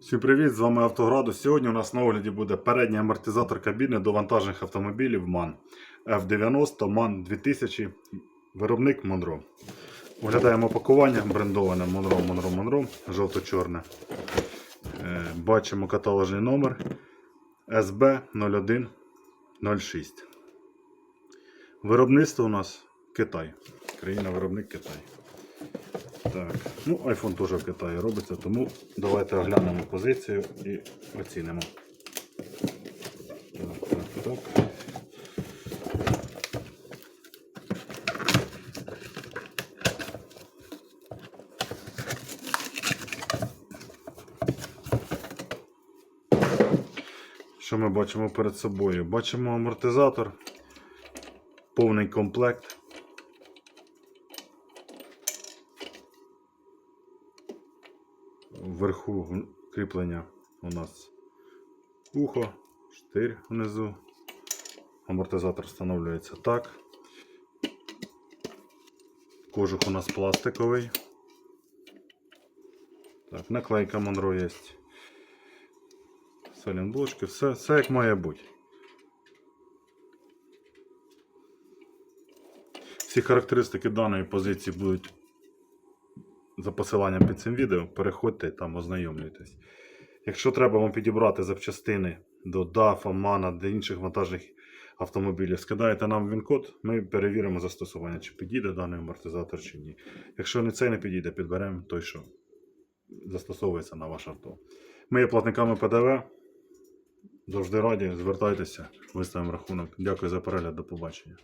Всім привіт, з вами Автоградус. Сьогодні у нас на огляді буде передній амортизатор кабіни до вантажних автомобілів MAN F90 MAN 2000, виробник Monroe. Оглядаємо пакування брендоване Monroe, Monroe, жовто-чорне. Е, Бачимо каталожний номер SB 0106. Виробництво у нас Китай. Країна-виробник Китай. Так, ну iPhone теж в Китаї робиться, тому давайте оглянемо позицію і оцінимо. Так, так, так. Що ми бачимо перед собою? Бачимо амортизатор, повний комплект. Вверху кріплення у нас ухо, штир внизу. Амортизатор встановлюється так. Кожух у нас пластиковий. Так, наклейка Монро є. Салінблочки, все, все як має бути. Всі характеристики даної позиції будуть за посиланням під цим відео. Переходьте там ознайомлюйтесь. Якщо треба вам підібрати запчастини до DAF, MAN, до інших вантажних автомобілів, скидаєте нам він-код, ми перевіримо застосування, чи підійде даний амортизатор чи ні. Якщо не цей не підійде, підберемо той, що застосовується на ваше авто. Ми є платниками ПДВ. Завжди раді, звертайтеся, виставимо рахунок. Дякую за перегляд, до побачення.